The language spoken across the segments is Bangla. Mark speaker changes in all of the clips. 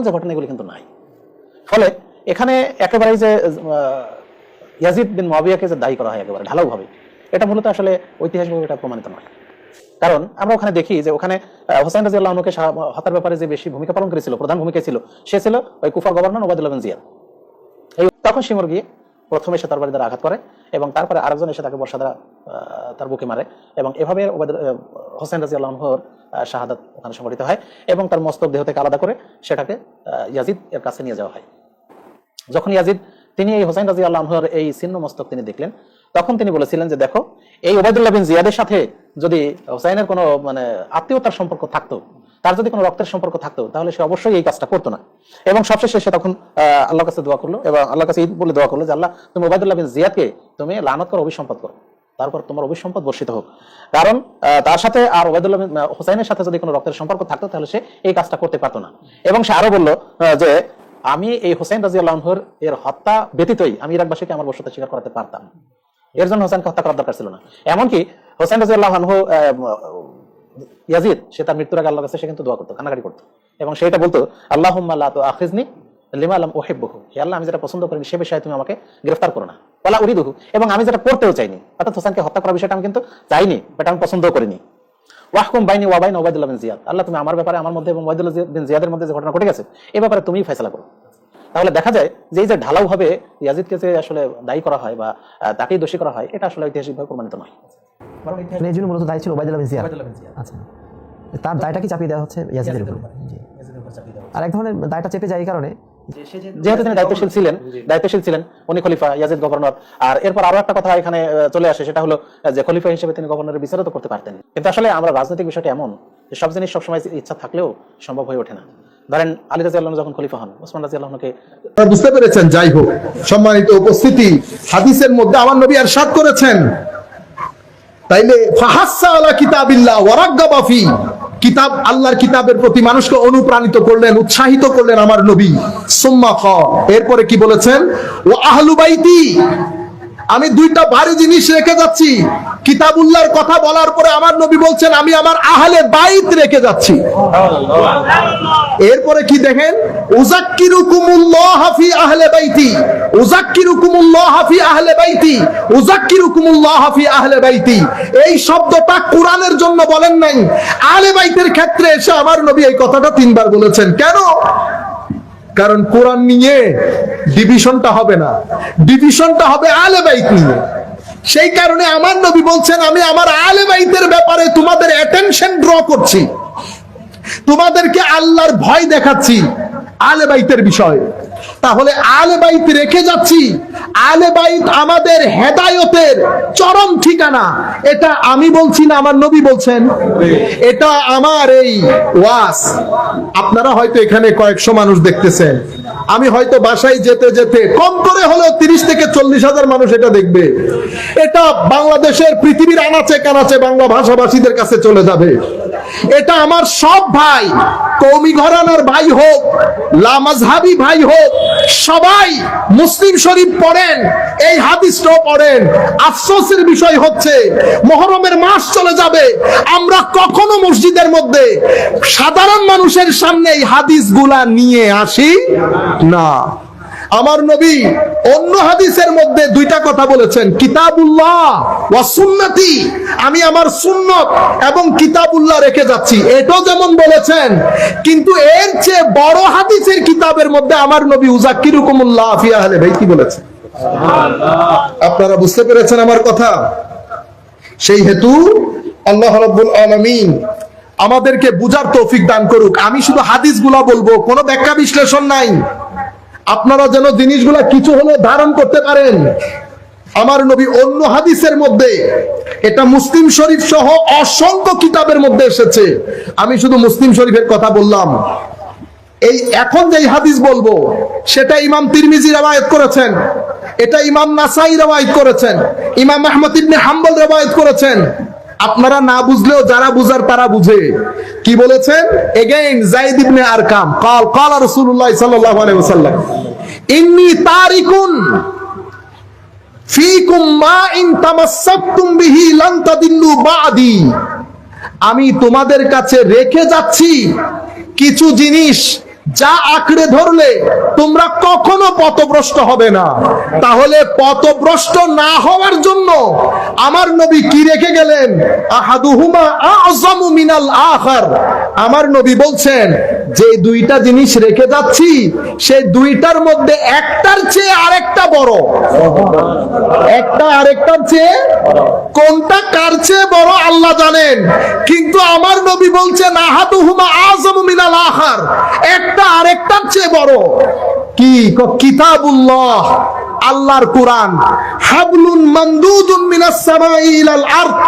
Speaker 1: আসল যে ঘটনা এগুলি কিন্তু নাই। ফলে এখানে একেবারেই যে ইয়াজিদ বিন মাবিয়াকে যে দায়ী করা হয় একেবারে ঢালাওভাবে এটা মূলত আসলে ঐতিহাসিকভাবে এটা প্রমাণিত নয়। কারণ আমরা ওখানে দেখি যে ওখানে হোসেন রাজি আল্লাহকে হত্যার ব্যাপারে যে বেশি ভূমিকা পালন করেছিল, প্রধান ভূমিকা ছিল, সে ছিল ওই কুফার গভর্নর ওবায়দুল্লাহ জিয়াদ। এই তখন সিমর গিয়ে প্রথমে সে তার বাড়ি দ্বারা আঘাত করে এবং তারপরে আরেকজন এসে তাকে বর্ষা দ্বারা তার বুকে মারে এবং এভাবে হোসেন রাজি আল্লাহর শাহাদাত ওখানে সংঘটিত হয় এবং তার মস্তক দেহ থেকে আলাদা করে সেটাকে ইয়াজিদ এর কাছে নিয়ে যাওয়া হয়। যখন ইয়াজিদ, তিনি এই হোসেন রাজি আল্লাহর এই ছিন্ন মস্তক তিনি দেখলেন, তখন তিনি বলেছিলেন যে দেখো, এই ওবায়দুল্লাহ বিন জিয়াদের সাথে যদি হোসাইনের কোনো মানে আত্মীয়তার সম্পর্ক থাকতো তার যদি কোনো রক্তের সম্পর্ক থাকতো তাহলে সে অবশ্যই এই কাজটা করতো না। এবং সবশেষে সে তখন আল্লাহর কাছে দোয়া করল এবং আল্লাহর কাছে এই বলে দোয়া করল যে আল্লাহ তুমি ওবায়দুল্লাহ বিন জিয়াদকে তুমি লানত করো অভিসম্পদ করো। তারপর তোমার অভিসম্পদ বর্ষিত হোক। কারণ তার সাথে আর ওবায়দুল্লাহ বিন, হোসাইনের সাথে যদি কোনো রক্তের সম্পর্ক থাকতো তাহলে সে এই কাজটা করতে পারতো না। এবং সে আরও বলল যে আমি এই হোসেন রাজি আল্লাহর এর হত্যা ব্যতীতই আমি ইরাকবাসীকে আমার বসতে স্বীকার করাতে পারতাম। এর জন্য হোসেনকে হত্যা করার দরকার ছিল না। এমনকি হোসেন রাজি আল্লাহ ইয়াজিদ, সে তার মৃত্যুর আগে আল্লাহর কাছে সে কিন্তু দোয়া করতো, কান্নাকাটি করতো। এবং সেটা বলতো আল্লাহ আল্লাহ তো আখিজনি লিমা আলম ওহেব্বহু হে আল্লাহ, আমি যেটা পছন্দ করিনি, সে বিষয়ে তুমি আমাকে গ্রেফতার করো না। বলা উরিদুহু। এবং আমি যেটা করতেও চাইনি, অর্থাৎ হোসেনকে হত্যা করার বিষয়টা আমি কিন্তু চাইনি এটা আমি পছন্দ করিনি। ওয়াহকুম বাইনি ওয়াবাইন ওবায়দুল্লাহ বিন জিয়াদ। আল্লাহ, তুমি আমার ব্যাপারে, আমার মধ্যে এবং ওবায়দুল্লাহ বিন জিয়াদের মধ্যে যে ঘটনা ঘটে গেছে এই ব্যাপারে তুমিই ফেসলা করো। তাহলে দেখা যায় যে এই যে ঢালাও ভাবে ইয়াজিদকে যে আসলে দায়ী করা হয় বা তাকেই দোষী করা হয়, এটা আসলে ঐতিহাসিকভাবে প্রমাণিত নয়।
Speaker 2: মানে এই জন্য মূলত দায়ী ছিল ওবায়দুল্লাহ বিন জিয়াদ। আচ্ছা। তার দায়টা কি চাপিয়ে দেওয়া হচ্ছে ইয়াজিদের উপর? জি।
Speaker 1: ইয়াজিদের উপর চাপিয়ে দেওয়া।
Speaker 2: আর এক ধরনের দায়টা চেপে যায় এই কারণে
Speaker 1: যেহেতু তিনি দায়িত্বশীল ছিলেন দায়িত্বশীল ছিলেন উনি খলিফা ইয়াজিদ গভর্নর। আর এরপর আরও একটা কথা এখানে চলে আসে সেটা হলো যে খলিফা হিসেবে তিনি গভর্নরের বিচারও তো করতে পারতেন। কিন্তু আসলে আমরা রাজনৈতিক বিষয়টা এমন যে সব জিনিস সবসময় ইচ্ছা থাকলেও সম্ভব হয়ে ওঠে না। ধরেন আলী রাজি আল্লাহ যখন খলিফা হন ওসমান রাজি আল্লাহকে
Speaker 3: বুঝতে পেরেছেন যাই হোক সম্মানিত উপস্থিতি হাদিসের মধ্যে আমার নবী আরশাদ করেছেন। তাইলে ফাহাসসা আলা কিতাবিল্লাহ ওয়ারাগ্গাবাফি কিতাব আল্লাহর কিতাবের প্রতি মানুষকে অনুপ্রাণিত করলেন, উৎসাহিত করলেন আমার নবী। সুম্মা খ এরপরে কি বলেছেন? ও আহলু বাইতি। আমি দুইটা ভারী জিনিস রেখে যাচ্ছি। কিতাবুল্লাহর কথা বলার পরে আমার নবী বলছেন, আমি আমার আহলে বাইত রেখে যাচ্ছি। এরপরে কি দেখেন? বাইতি। বাইতি। বাইতি। এই শব্দটা কোরআনের জন্য বলেন নাই। আহলে বাইতের ক্ষেত্রে এসে আমার নবী এই কথাটা তিনবার বলেছেন। কেন? কারণ কোরআন নিয়ে ডিভিশনটা হবে না। ডিভিশনটা হবে আলে বাইত নিয়ে। সেই কারণে আমার নবী বলছেন, আমি আমার আলে বাইতের ব্যাপারে তোমাদের অ্যাটেনশন ড্র করছি। তোমাদেরকে আল্লাহর ভয় দেখাচ্ছি। আলে বাইতের বিষয়। তাহলে আলে বাইত রেখে যাচ্ছি। আলে বাইত আমাদের হেদায়তের চরম ঠিকানা। এটা আমি বলছি না, আমার নবী বলছেন। এটা আমার এই ওয়াস। আপনারা হয়তো এখানে কয়েকশো মানুষ দেখতেছেন। আমি হয়তো বাসায় যেতে যেতে কম করে হলেও তিরিশ থেকে চল্লিশ হাজার মানুষ এটা দেখবে। এটা বাংলাদেশের পৃথিবীর আনাচে কানাচে বাংলা ভাষাভাষীদের কাছে চলে যাবে। এটা আমার সব ভাই কৌমি ঘরানার ভাই হোক, লামাজহাবি ভাই হোক, সবাই মুসলিম শরীফ পড়েন, এই হাদিসটাও পড়েন। আফসোসের বিষয় হচ্ছে, মহরমের মাস চলে যাবে, আমরা কখনো মসজিদের মধ্যে সাধারণ মানুষের সামনে এই হাদিসগুলা নিয়ে আসি? না। আমার নবী অন্য হাদিসের মধ্যে দুইটা কথা বলেছেন কিতাবুল্লাহ ওয়া সুন্নতি। আমি আমার সুন্নত এবং কিতাবুল্লাহ রেখে যাচ্ছি। এটাও যেমন বলেছেন কিন্তু এর চেয়ে বড় হাদিসের কিতাবের মধ্যে আমার নবী উজাক্কিরুকুমুল্লাহ ফি আহলে বাইতি বলেছেন? আপনারা বুঝতে পেরেছেন আমার কথা? সেই হেতু আল্লাহ রাব্বুল আলামিন আমাদেরকে বুঝার তৌফিক দান করুক। আমি শুধু হাদিসগুলা বলব কোনো ব্যাখ্যা বিশ্লেষণ নাই। আপনারা যেন জিনিসগুলা কিছু হলে ধারণ করতে পারেন। আমার নবী অন্য হাদিসের মধ্যে, এটা মুসলিম শরীফ সহ অসংখ্য কিতাবের মধ্যে এসেছে। আমি শুধু মুসলিম শরীফের কথা বললাম। এই এখন যে হাদিস বলব, সেটা ইমাম তিরমিজি রেওয়ায়ত করেছেন। এটা ইমাম নাসাই রেওয়ায়ত করেছেন। ইমাম আহমদ ইবনে হাম্বল রেওয়ায়ত করেছেন। আপনারা না বুঝলেও যারা বুঝার তারা বুঝে। কি বলেছেন? Again Zaid ibn Arqam. Call কল রাসূলুল্লাহ সাল্লাল্লাহু আলাইহি ওয়াসাল্লাম। ইন্নী তারিকুন ফিকুম মা ইন তামাসসাকতুম বিহি লান তাদিল্লু বাদি। আমি তোমাদের কাছে রেখে যাচ্ছি কিছু জিনিস যা আঁকড়ে ধরলে তোমরা কখনো পথভ্রষ্ট হবে না। তাহলে পথভ্রষ্ট না হওয়ার জন্য আমার নবী কি রেখে গেলেন? মিনাল আখার। আমার নবী বলছেন, যে দুইটা জিনিস রেখে যাচ্ছি সেই দুইটার মধ্যে একটার চেয়ে আরেকটা বড়। একটা আরেকটার চেয়ে কোনটা কার চেয়ে বড় আল্লাহ জানেন। কিন্তু আমার নবী বলছেন, আহাদুহুমা আযমু মিনাল আখার। একটা আরেকটার চেয়ে বড়। কি? কিতাবুল্লাহ। আল্লাহর কোরআন। হাবলুন মামদুদুন মিনাস সামাই ইলাল আরদ।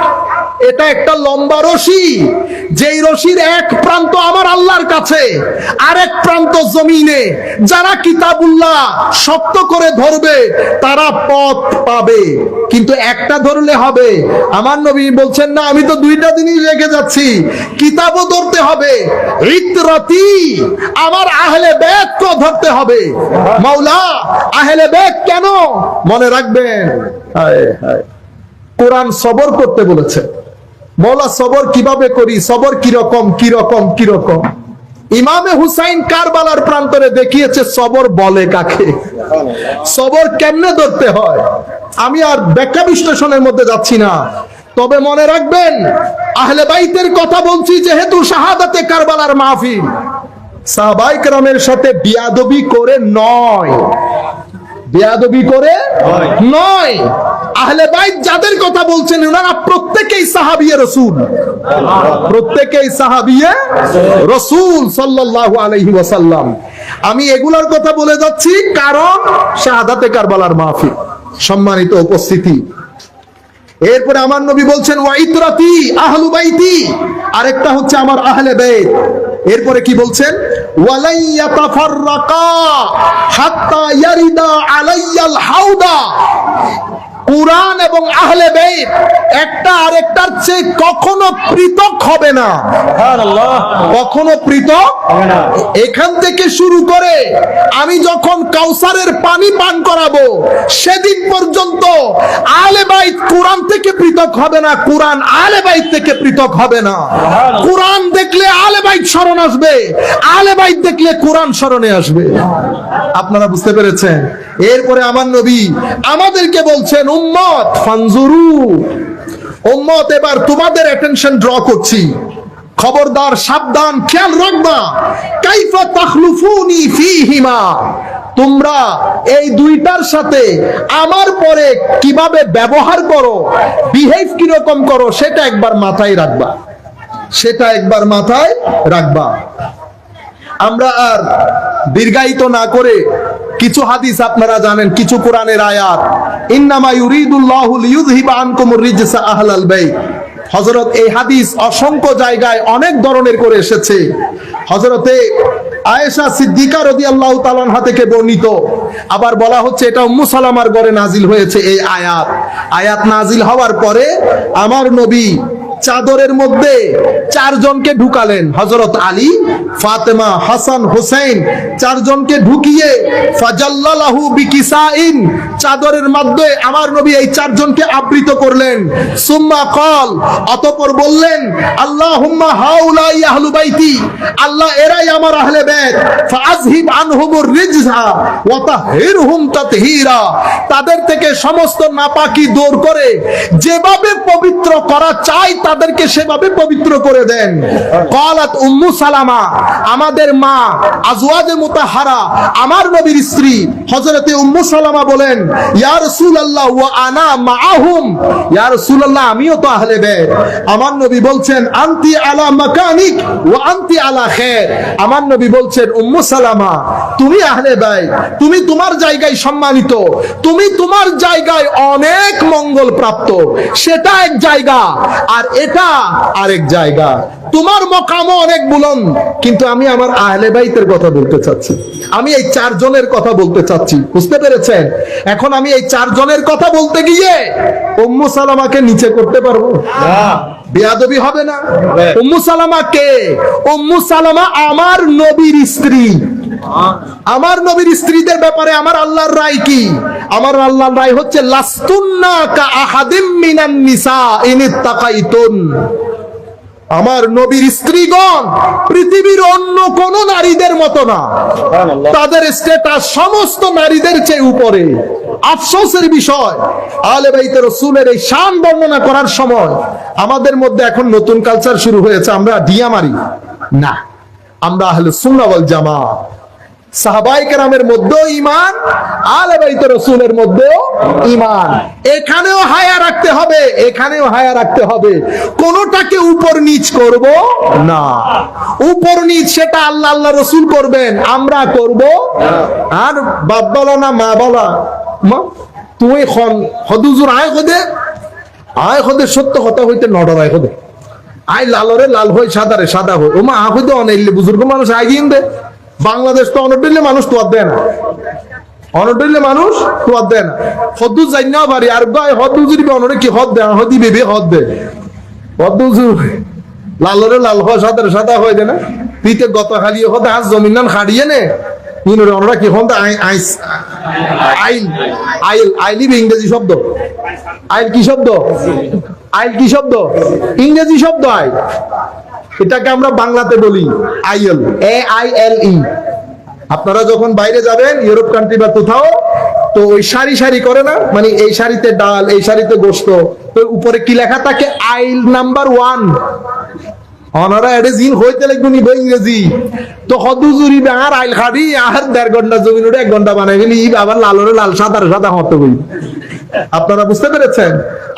Speaker 3: এটা একটা লম্বা রশি। যেই রশির এক প্রান্ত আমার আল্লাহর কাছে, আরেক প্রান্ত জমিনে। যারা কিতাবুল্লাহ শক্ত করে ধরবে, তারা পথ পাবে। কিন্তু একটা ধরলে হবে। আমার নবী বলছেন, না, আমি তো দুইটা জিনিস রেখে যাচ্ছি। কিতাবও ধরতে হবে। রিতরতি আমার আহলে বেদকে ধরতে হবে। মাওলা, আহলে বেদ কেন মনে রাখবেন। কোরআন সবর করতে বলেছে। মৌলা সবর কীভাবে করি? সবর কীরকম কীরকম কীরকম? ইমামে হুসাইন কারবালার প্রান্তরে দেখিয়েছে সবর বলে কাকে? সবর কেমনে ধরতে হয়? আমি আর ব্যাখ্যা বিশ্লেষণের মধ্যে যাচ্ছি না। তবে মনে রাখবেন আহলে বাইতের কথা বলছি যেহেতু শাহাদাতে কারবালার মাহফিল। সাহাবাইক রামের সাথে বিয়াদবি করে নয়। বেয়াদবি করে নয়। আহলে বাইত যাদের কথা বলছেন ওনারা প্রত্যেকেই সাহাবিয়ে রসুল। প্রত্যেকেই সাহাবিয়ে রসুল সাল্লাল্লাহু আলাইহি ওয়াসাল্লাম। আমি এগুলার কথা বলে যাচ্ছি কারণ শাহাদাতে কারবালার মাহফিল সম্মানিত উপস্থিতি। এরপরে আমার নবী বলছেন ওয়াইতরাতি আহলু বাইতি। আরেকটা হচ্ছে আমার আহলে বেত এরপরে কি বলছেন? কোরআন এবং আহলে বেদ একটা আরেকটার চেয়ে কখনো পৃথক হবে না। কখনো পৃথক এখান থেকে শুরু করে আমি যখন কাউসারের পানি পান করাবো সেদিন পর্যন্ত আলে বাইত কোরআন থেকে পৃথক হবে না কোরআন আলে বাইত থেকে পৃথক হবে না। কোরআন দেখলে আলে বাইত স্মরণ আসবে আলে বাইত দেখলে কোরআন স্মরণে আসবে। আপনারা বুঝতে পেরেছেন? এরপরে আমার নবী আমাদেরকে বলছেন উম্মত ফানজুরু। উম্মত, এবার তোমাদের অ্যাটেনশন ড্র করছি। খবরদার, সাবধান, খেয়াল রাখবা। কাইফা তাখলুফুনি ফিহিমা। তোমরা এই দুইটার সাথে আমার পরে কীভাবে ব্যবহার করো বিহেভ কীরকম করো, সেটা একবার মাথায় রাখবা। সেটা একবার মাথায় রাখবা। আমরা আর দীর্ঘায়িত না করে কিছু হাদিস আপনারা জানেন, কিছু কোরআনের আয়াত। ইন্নামা ইউরিদুল্লাহু লিইউযহিবা আনকুমুর রিজসা আহলাল বাইত। হযরত, এই হাদিস অসংখ্য জায়গায় অনেক ধরনের করে এসেছে। হযরতে আয়েশা সিদ্দিকা রাদিয়াল্লাহু তাআলা আনহা থেকে বর্ণিত। আবার বলা হচ্ছে, এটা উম্মু সালামার ঘরে নাজিল হয়েছে এই আয়াত। আয়াত নাজিল হওয়ার পরে আমার নবী চাদরের মধ্যে চারজনকে ঢুকালেন। হজরত আলী, ফাতেমা, হাসান হোসেন চারজনকে ঢুকিয়ে ফাজাল্লাহু বিকিসাইন, চাদরের মধ্যে আমার নবী এই চারজনকে আবৃত করলেন। সুম্মা কল অতঃপর বললেন, আল্লাহুম্মা হাউলাই আহলু বাইতি, আল্লাহ এরাই আমার আহলে বাইত ফাজহিব আনহুমুর রিজহা ওয়া তাহিরহুম তাতহীরা। তাদের থেকে সমস্ত নাপাকি দূর করে যেভাবে পবিত্র করা চাই তাদেরকে সেভাবে পবিত্র করে দেন। কলাত উম্মু সালামা, আমাদের মা আজওয়াজে মুতাহারা, আমার নবীর স্ত্রী হযরতে উম্মু সালামা বলেন, ইয়া রাসূলুল্লাহ ওয়া আনা মাআহুম। ইয়া রাসূলুল্লাহ, আমিও তো আহলে বাইত আমার নবী বলছেন, আনতি আলা মাকানিক ওয়া আনতি আলা খায়র আমার নবী বলছেন, উম্মু সালামা, তুমি আহলে বাইত, তুমি তোমার জায়গায় সম্মানিত, তুমি তোমার জায়গায় অনেক মঙ্গল প্রাপ্ত। সেটা এক জায়গা আর এটা আরেক জায়গা। তোমার মকামও অনেক বুলন্দ কিন্তু আমি আমার আহলে বাইতের কথা বলতে চাচ্ছি। আমি এই চারজনের কথা বলতে চাচ্ছি বুঝতে পেরেছেন? এখন আমি এই চারজনের কথা বলতে গিয়ে উম্মু সালামাকে নিচে করতে পারব? বেয়াদবি হবে না? উম্মু সালামা কে? উম্মু সালামা আমার নবীর স্ত্রী। আমার নবীর স্ত্রীদের ব্যাপারে আমার আল্লাহর রায় কি? আমার আল্লাহর রায় হচ্ছে লাস্তুন্না কা আহাদিম মিনান নিসা ইনিত্তাকাইতুন আমার নবীর স্ত্রীগণ পৃথিবীর অন্য কোন নারীদের মতো না। তাদের স্ট্যাটাস সমস্ত নারীদের চেয়ে উপরে। আফসোসের বিষয় আলে বাইতে রসুলের এই শান বর্ণনা করার সময় আমাদের মধ্যে এখন নতুন কালচার শুরু হয়েছে আমরা ডিয়া মারি না আমরা আহলে সুন্নাহ ওয়াল জামা সাহাবাই মধ্যেও ইমান আলে রসুলের মধ্যেও ইমান এখানেও হায়া রাখতে হবে, এখানেও হায়া রাখতে হবে। উপর নিচ করব না। উপর নিচ সেটা আল্লাহ আল্লাহ রসুল করবেন, আমরা করব আর বাপ বলা না মা বলা মা তুই খন হদুজুর আয় হদে আয় হদে সত্য কথা হইতে নডর আয় হদে আই লালরে লাল হই সাদারে সাদা হই ওমা আ হইতে অনেকলে বুজুর্গ মানুষ আগিয়ে দে বাংলাদেশ তো অনডিলে মানুষ তো আর দেয় না। অনডিলে মানুষ তো আর দেয় না। হদ্দু যাই না পারি আর গায়ে হদ্দু যদি অনরে কি হদ দেয়? হদি বেবে হদ দে হদ্দু লালরে লাল হয় সাদারে সাদা হয়ে যায় না। পিতে গত হারিয়ে হদে আজ জমিন নান হারিয়ে নে। ইনরে অনরা কি হন আই আইস আইল। আইল। আইলি ইংরেজি শব্দ। আইল কি শব্দ? আইল কি শব্দ? ইংরেজি শব্দ আইল। এটাকে আমরা বাংলাতে বলি আইএল। এ আই এল ই। আপনারা যখন বাইরে যাবেন ইউরোপ কান্ট্রি বা কোথাও তো ওই সারি সারি করে না? মানে এই সারিতে ডাল এই সারিতে গোস্ত তো উপরে কি লেখা থাকে? আইল নাম্বার ওয়ান। অনারা এডে জিন হইতে লাগবে নি বই ইংরেজি। তো হদুজুরি আর আইল খাবি আর দেড় ঘণ্টা জমিন উঠে এক ঘণ্টা বানাই ফেলি আবার লালরে লাল সাদার সাদা হতে বই আপনারা বুঝতে পেরেছেন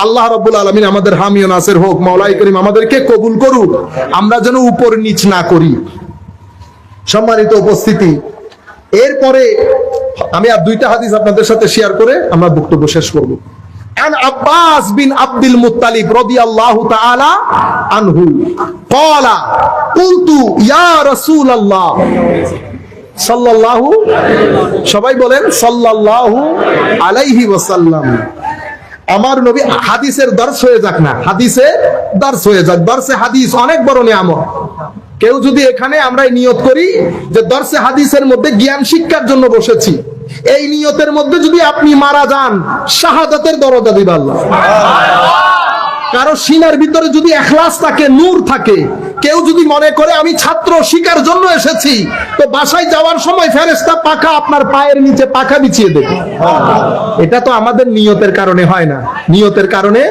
Speaker 3: আল্লাহ রব্বুল আলমিন আমাদের হামিও নাসের হোক মাওলাই করিম আমাদেরকে কবুল করুক আমরা যেন উপর নিচ না করি সম্মানিত উপস্থিতি এরপরে আমি আর দুইটা হাদিস আপনাদের সাথে শেয়ার করে আমরা বক্তব্য শেষ করব عن عباس بن عبد المطلب رضي الله تعالى عنه قال قلت يا رسول الله সাল্লাল্লাহু সবাই বলেন সাল্লাল্লাহু আলাইহি ওয়াসাল্লাম। আমার নবী হাদিসের দর্শ হয়ে যাক না, হাদিসে দর্শ হয়ে যাক। দর্শে হাদিস অনেক বড় নিয়ামত। কেউ যদি এখানে আমরা নিয়ত করি যে দর্শে হাদিসের মধ্যে জ্ঞান শিক্ষার জন্য বসেছি, এই নিয়তের মধ্যে যদি আপনি মারা যান, শাহাদাতের দরজা দিবা কারও সিনার ভিতরে যদি এখলাস থাকে, নূর থাকে, কেউ যদি মনে করে আমি ছাত্র শিকার জন্য এসেছি, তো বাসায় যাওয়ার সময় ফেরেস্তা পাখা আপনার পায়ের নিচে পাখা বিছিয়ে দেবে। এটা তো আমাদের নিয়তের কারণে হয় না। নিয়তের কারণে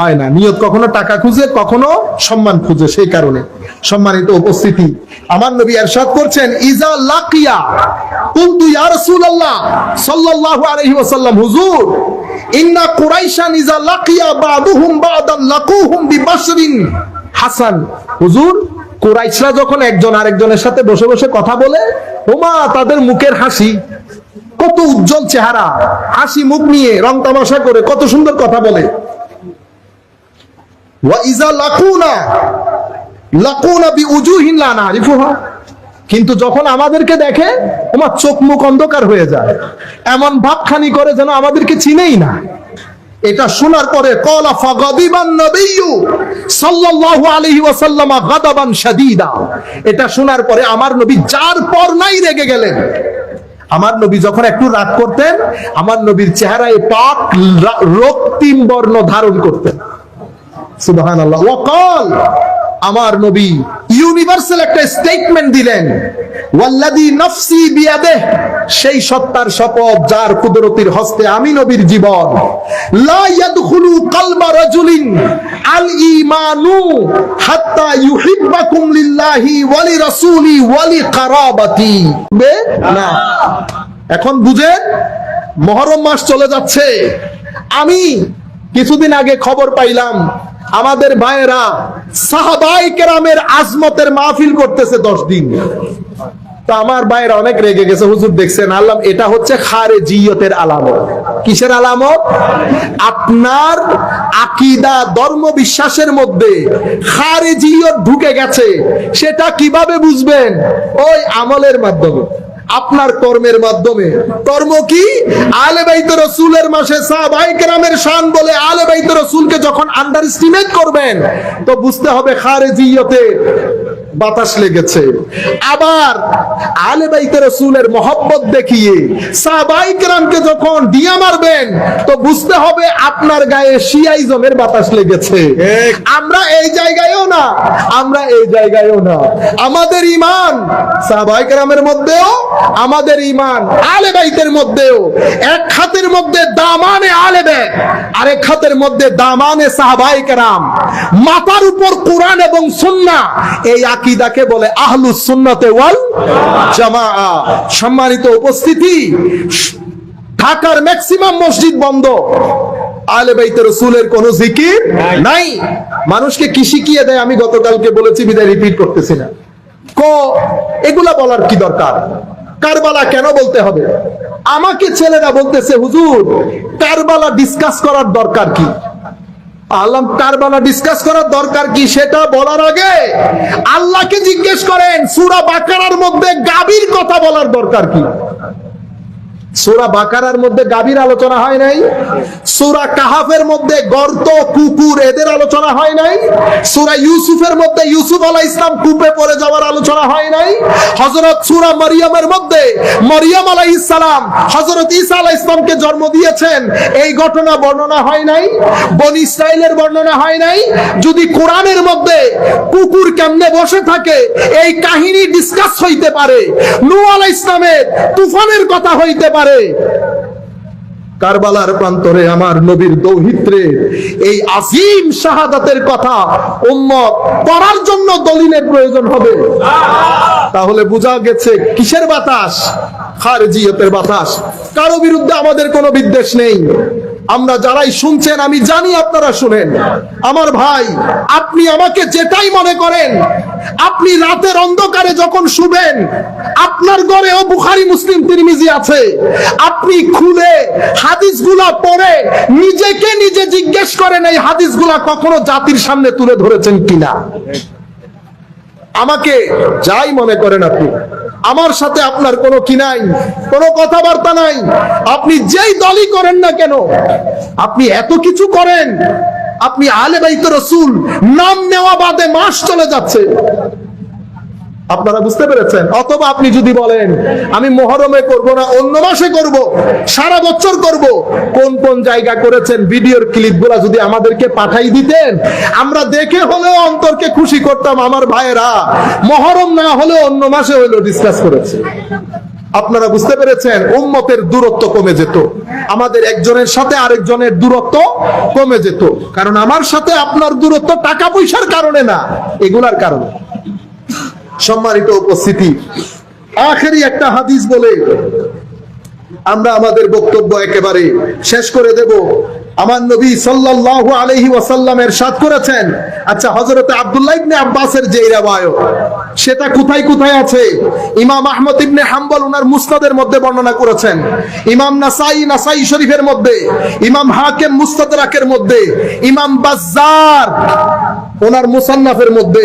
Speaker 3: হয় না। নিয়ত কখনো টাকা খুঁজে, কখনো সম্মান খুঁজে, সেই কারণে। সম্মানিত উপস্থিতি। আমার নবী এরশাদ করছেন, ইজা লাকিয়া কুলতু ইয়া রাসূলুল্লাহ সাল্লাল্লাহু আলাইহি ওয়াসাল্লাম, হুজুর ইন্না কুরাইশান ইজা লাকিয়া বাদুহুম বাদান লাকুহুম বিবাশরিন। হাসান, হুজুর, কুরাইশরা যখন একজন আরেকজনের সাথে বসে বসে কথা বলে, ওমা, তাদের মুখের হাসি, কত উজ্জ্বল চেহারা, হাসি মুখ নিয়ে রং তামাশা করে কত সুন্দর কথা বলে। ওয়া ইজা লাকুনা লাকুনা বি উজুহিন লা নারিফুহা কিন্তু যখন আমাদেরকে দেখে তোমার চোখ মুখ অন্ধকার হয়ে যায়। এমন ভাবখানি করে যেন আমাদেরকে চিনেই না। এটা শোনার পরে, কলা ফাগাদিবান নবিয়্যু সাল্লাল্লাহু আলাইহি ওয়াসাল্লাম গাদাবান শাদীদা। এটা শোনার পরে আমার নবী যার পর নাই রেগে গেলেন। আমার নবী যখন একটু রাগ করতেন, আমার নবীর চেহারায় পাক রক্তিম বর্ণ ধারণ করতেন। সুবহানাল্লাহ। ওয়াকাল আমার নবী ইউনিভার্সাল একটা স্টেটমেন্ট দিলেন, ওয়াল্লাযী নাফসি বিয়াদে সেই সত্তার শপথ যার কুদরতির হস্তে আমি নবীর জীবন। লা ইয়াদখুলু কলবা রাজুলিন আল ঈমানু হাত্তা ইউহিব্বাকুম লিল্লাহি ওয়া লিরাসূলি ওয়া লিকারাবাতি না। এখন বুঝেন, মহরম মাস চলে যাচ্ছে। আমি কিছুদিন আগে খবর পাইলাম আমাদের ভাইয়েরা সাহাবাই কেরামের আজমতের মাহফিল করতেছে দশ দিন। তো আমার ভাইয়েরা অনেক রেগে গেছে, হুজুর দেখছেন, আল্লাহ, এটা হচ্ছে খারে জিয়তের আলামত। কিসের আলামত? আপনার আকিদা, ধর্ম বিশ্বাসের মধ্যে খারে জিয়ত ঢুকে গেছে, সেটা কীভাবে বুঝবেন? ওই আমলের মাধ্যমে। আপনার কর্মের মাধ্যমে। কর্ম কি? আলে বাইত রসুলের মাসে সাহবাইকেরামের শান বলে আলে বাইত রসুলকে যখন আন্ডার করবেন, তো বুঝতে হবে খারেজিয়তে বাতাস লেগেছে। আবার আলে বাইতে রসুলের মহব্বত দেখিয়ে সাহাবাই কেরামকে যখন দিয়া মারবেন তো বুঝতে হবে আপনার গায়ে শিয়াইজমের বাতাস লেগেছে। আমরা এই জায়গায়ও না আমরা এই জায়গায়ও না। আমাদের ইমান সাহাবাই কেরামের মধ্যেও আমাদের ইমান আলে বাইতের মধ্যেও। এক হাতের মধ্যে দামানে আলে বে আরেক হাতের মধ্যে দামানে সাহাবাই কেরাম। মাথার উপর কোরআন এবং সুন্না এই আকিদাকে বলে আহলুস সুন্নাতে ওয়াল জামাআ। সম্মানিত উপস্থিতি, ঢাকার ম্যাক্সিমাম মসজিদ বন্ধ। আলে বাইতে রসুলের কোন জিকির নাই। মানুষকে কি শিখিয়ে দেয়? আমি গতকালকে বলেছি, বিদায় রিপিট করতেছি না। ক, এগুলা বলার কি দরকার? কারবালা কেন বলতে হবে? আমাকে ছেলেরা বলতেছে, হুজুর, কারবালা ডিসকাস করার দরকার কি? আল্লাহ কারবালা ডিসকাস করার দরকার কি সেটা বলার আগে আল্লাহকে জিজ্ঞেস করেন, সুরা বাকারার মধ্যে গাবির কথা বলার দরকার কি? সুরা বাকারার মধ্যে গাভীর আলোচনা হয় নাই, সুরা কাহাফের মধ্যে গর্ত, কুকুর এদের আলোচনা হয় নাই, সুরা ইউসুফের মধ্যে ইউসুফ আলাহ ইসলাম কূপে পড়ে যাওয়ার আলোচনা হয় নাই হজরত সুরা মারিয়ামের মধ্যে মরিয়াম আলাহ ইসলাম হজরত ঈসা আলাহ ইসলামকে জন্ম দিয়েছেন, এই ঘটনা বর্ণনা হয় নাই, বন ইসরায়েলের বর্ণনা হয় নাই, যদি কোরআনের মধ্যে কুকুর কেমনে বসে থাকে, এই কাহিনী ডিসকাস হইতে পারে নু আলাহ ইসলামের তুফানের কথা হইতে পারে কারবালার প্রান্তরে আমার নবীর দৌহিত্রে এই আজিম শাহাদাতের কথা উম্মত পড়ার জন্য দলিলের প্রয়োজন হবে। তাহলে বোঝা গেছে কিসের বাতাস? খারজিয়তের বাতাস। কারও বিরুদ্ধে আমাদের কোনো বিদ্বেষ নেই। আমরা যারাই শুনছেন, আমি জানি আপনারা শুনেন। আমার ভাই, আপনি আমাকে যেটাই মনে করেন, আপনি রাতের অন্ধকারে যখন শুবেন আপনার ঘরেও বুখারি, মুসলিম, তিরমিজি আছে। আপনি খুলে হাদিসগুলা পড়ে নিজেকে নিজে জিজ্ঞেস করেন, এই হাদিসগুলা কখনো জাতির সামনে তুলে ধরেছেন কিনা? আমাকে যাই মনে করেন আপনি, আমার সাথে আপনার কোনো কি নাই, কোনো কথাবার্তা নাই, আপনি যেই দলই করেন না কেন, আপনি এত কিছু করেন, আপনি আলে বাইত রসুল নাম নেওয়া বাদে মাস চলে যাচ্ছে। আপনারা বুঝতে পেরেছেন? অথবা আপনি যদি বলেন, আমি মহরমে করব না, অন্য মাসে করব, সারা বছর করব। কোন কোন জায়গা করেছেন? ভিডিওর ক্লিপগুলা যদি আমাদেরকে পাঠাই দিতেন, আমরা দেখে হলেও অন্তরকে খুশি করতাম আমার ভাইয়েরা। মহরম না হলেও অন্য মাসে হলেও ডিসকাস করেছে। আপনারা বুঝতে পেরেছেন? উম্মতের দূরত্ব কমে যেত। আমাদের একজনের সাথে আরেকজনের দূরত্ব কমে যেত। কারণ আমার সাথে আপনার দূরত্ব টাকা পয়সার কারণে না, এগুলার কারণে। সম্মানিত উপস্থিতি। আখেরি একটা হাদিস বলে আমরা আমাদের বক্তব্য একেবারে শেষ করে দেব। আমার নবী সাল্লাল্লাহু আলাইহি ওয়াসাল্লামের সাথ করেছেন। আচ্ছা হযরত আব্দুল্লাহ ইবনে আব্বাসের যে রাওয়ায়াত, সেটা কোথায় কোথায় আছে? ইমাম আহমদ ইবনে হাম্বল ওনার মুসনাদের মধ্যে বর্ণনা করেছেন। ইমাম নাসাই নাসাই শরীফের মধ্যে, ইমাম হাকিম মুস্তাদরাকের মধ্যে, ইমাম বাজ্জার ওনার মুসান্নাফের মধ্যে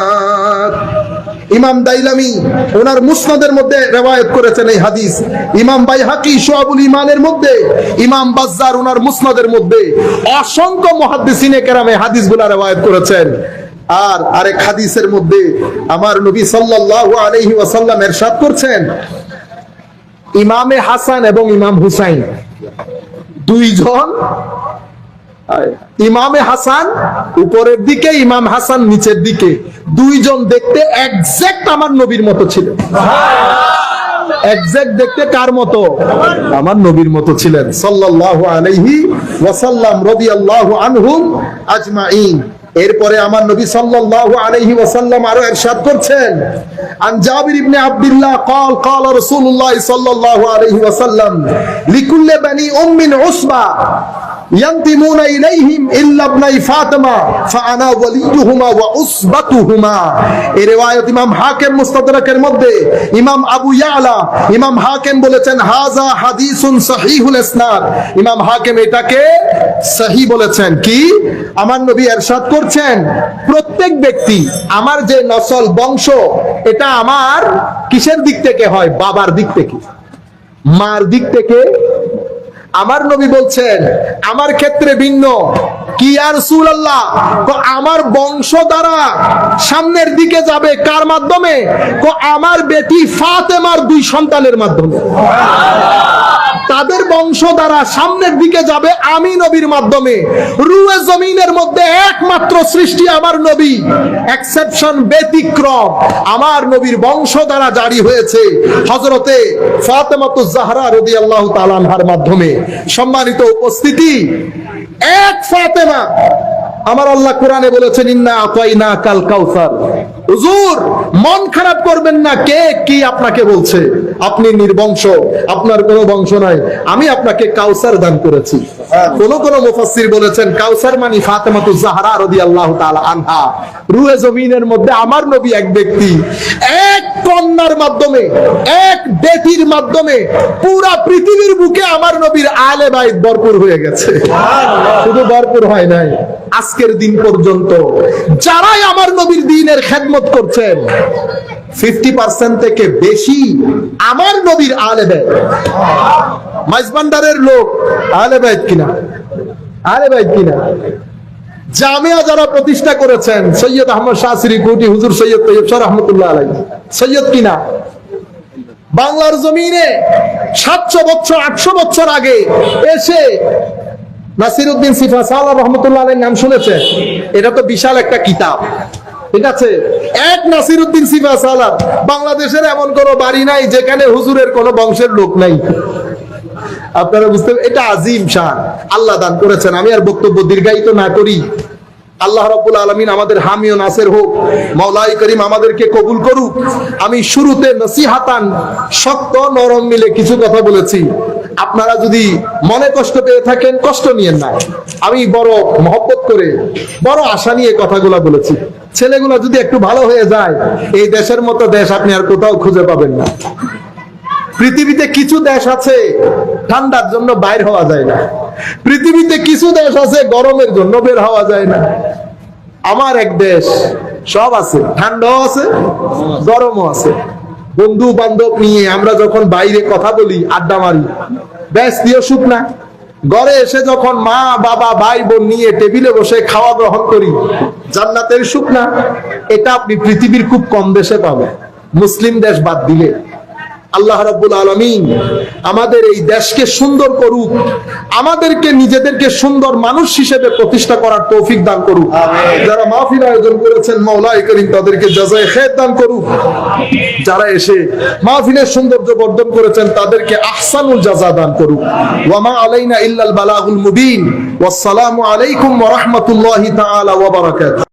Speaker 3: ইমাম দাইলামি ওনার মুসনাদের মধ্যে রেওয়ায়ত করেছেন এই হাদিস। ইমাম বাই হাকি সোয়াবুল ইমানের মধ্যে, ইমাম বাজ্জার ওনার মুসনাদের মধ্যে অসংখ্য মুহাদ্দিসিনে কেরামে হাদিসগুলা রেওয়ায়ত করেছেন। আর আরেক হাদিসের মধ্যে আমার নবী সাল্লাল্লাহু আলাইহি ওয়াসাল্লাম এরশাদ করছেন, ইমামে হাসান এবং ইমাম হুসাইন। দুইজন ইমামে হাসান উপরের দিকে ইমাম হাসান নিচের দিকে দুইজন দেখতে একজ্যাক্ট আমার নবীর মতো ছিল একজ্যাক্ট দেখতে কার মতো আমার নবীর মতো ছিলেন সাল্লাল্লাহু আলাইহি ওয়াসাল্লাম রাদিয়াল্লাহু আনহুম আজমাইন এরপরে আমার নবী সাল্লাল্লাহু আলাইহি ওয়াসাল্লাম আরো ইরশাদ করছেন আন জাবির ইবনে আব্দুল্লাহ قال قال رسول الله صلى الله عليه وسلم لكل بني ام عصبه ইয়ান্তিমুনা ইলাইহিম ইল্লা ইবনাই ফাতিমা ফাআনা ওয়ালিয়ুহুমা ওয়া উসবাতুহুমা এই রিওয়ায়াত ইমাম হাকিম মুস্তাদরাকের মধ্যে ইমাম আবু ইয়ালা ইমাম হাকিম বলেছেন হাজা হাদিসুন সহিহুল ইসনাদ ইমাম হাকিম এটাকে সহি বলেছেন কি আমার নবী এরশাদ করছেন প্রত্যেক ব্যক্তি আমার যে নসল বংশ এটা আমার কিসের দিক থেকে হয় বাবার দিক থেকে মার দিক থেকে আমার নবী বলছেন, আমার ক্ষেত্রে ভিন্ন। কি আর আল্লাহ আমার বংশ দ্বারা সামনের দিকে যাবে কার মাধ্যমে? আমার বেটি ফাতেমার দুই সন্তানের মাধ্যমে। তাদের বংশ দ্বারা সামনের দিকে যাবে আমি নবীর মাধ্যমে। রুয়ে জমিনের মধ্যে একমাত্র সৃষ্টি আমার নবী। এক্সেপশন ব্যতিক্রম। আমার নবীর বংশ দ্বারা জারি হয়েছে হজরতে ফাতেমাতু জাহরা রাদিয়াল্লাহু তাআলা আনহার মাধ্যমে। সম্মানিত উপস্থিতি। এক ফাতেমা। আমার আল্লাহ কোরআনে বলেছেন ইন্না আতাইনা কাল কাউসার। হুজুর মন খারাপ করবেন না কে কি আপনাকে বলছে? আপনি নির্বংশ আপনার কোনো বংশ নাই। আমি আপনাকে কাউসার দান করেছি। কোন কোন মুফাসসির বলেছেন কাউসার মানে ফাতেমাতু জাহরা রাদিয়াল্লাহু তাআলা আনহা। রুহে জমিনের মধ্যে আমার নবী এক ব্যক্তি। এক মাধ্যমে এক বেটির মাধ্যমে পুরা পৃথিবীর বুকে আমার নবীর আলে বাইত ভরপুর হয়ে গেছে। শুধু ভরপুর হয় নাই আজকের দিন পর্যন্ত যারাই আমার নবীর দিনের খেদমত করছেন ফিফটি পার্সেন্ট থেকে বেশি আমার নবীর আলে ব্যয় মাইজবান্ডারের লোক আলে বাইত কিনা? আলে বাইত কিনা? জামিয়া যারা প্রতিষ্ঠা করেছেন, সৈয়দ আহমদ শাহসিরি কুটি হুজুর সৈয়দ তৈয়ব শাহ রহমতুল্লাহ আলাই সৈয়দ কিনা? বাংলার জমিনে সাতশো বছর, আটশো বছর আগে এসে নাসিরউদ্দিন সিফা সাল্লাহ রহমতুল্লাহ আলাইর নাম শুনেছে এটা তো বিশাল একটা কিতাব। ঠিক আছে? এক নাসিরউদ্দিন সিফা সালার বাংলাদেশের এমন কোনো বাড়ি নাই যেখানে হুজুরের কোনো বংশের লোক নাই। আপনারা বুঝতে এটা আজিম শান। আল্লাহ দান করেছেন। আমি আর বক্তব্য দীর্ঘায়িত না করি। আল্লাহ রাব্বুল আলামিন আমাদের হামি ও নাসের হোক মাওলাই করিম আমাদেরকে কবুল করুক। আমি শুরুতে নসিহাতান শক্ত নরম মিলে কিছু কথা বলেছি। আপনারা যদি মনে কষ্ট পেয়ে থাকেন, কষ্ট নিয়েন না। আমি বড় মহব্বত করে, বড় আশা নিয়ে কথাগুলো বলেছি। ছেলেগুলো যদি একটু ভালো হয়ে যায়, এই দেশের মতো দেশ আপনি আর কোথাও খুঁজে পাবেন না। পৃথিবীতে কিছু দেশ আছে ঠান্ডার জন্য বাইর হওয়া যায় না। পৃথিবীতে কিছু দেশ আছে গরমের জন্য বের হওয়া যায় না। আমার এক দেশ, সব আছে, ঠান্ডাও আছে, গরমও আছে। বন্ধু বান্ধব নিয়ে আমরা যখন বাইরে কথা বলি, আড্ডা মারি, ব্যাস দিয়ে সুখ না। ঘরে এসে যখন মা, বাবা ভাই বোন নিয়ে টেবিলে বসে খাওয়া গ্রহণ করি, জান্নাতের সুখ না। এটা আপনি পৃথিবীর খুব কম দেশে পাবেন। মুসলিম দেশ বাদ দিলে। আল্লাহ রাব্বুল আলামিন আমাদের এই দেশকে সুন্দর করুক আমাদেরকে নিজেদেরকে সুন্দর মানুষ হিসেবে প্রতিষ্ঠা করার তৌফিক দান করুক। যারা মাহফিল আয়োজন করেছেন মাওলাই করিম তাদেরকে জাযায়ে খের দান করুক। যারা এসে মাহফিলের সৌন্দর্য বর্ধন করেছেন তাদেরকে আহসানুল জাযা দান করুক। ওয়ামা আলাইনা ইল্লাল বালাগুল মুবিন। ওয়াসসালামু আলাইকুম ওয়া রাহমাতুল্লাহি তাআলা ওয়া বারাকাতুহু।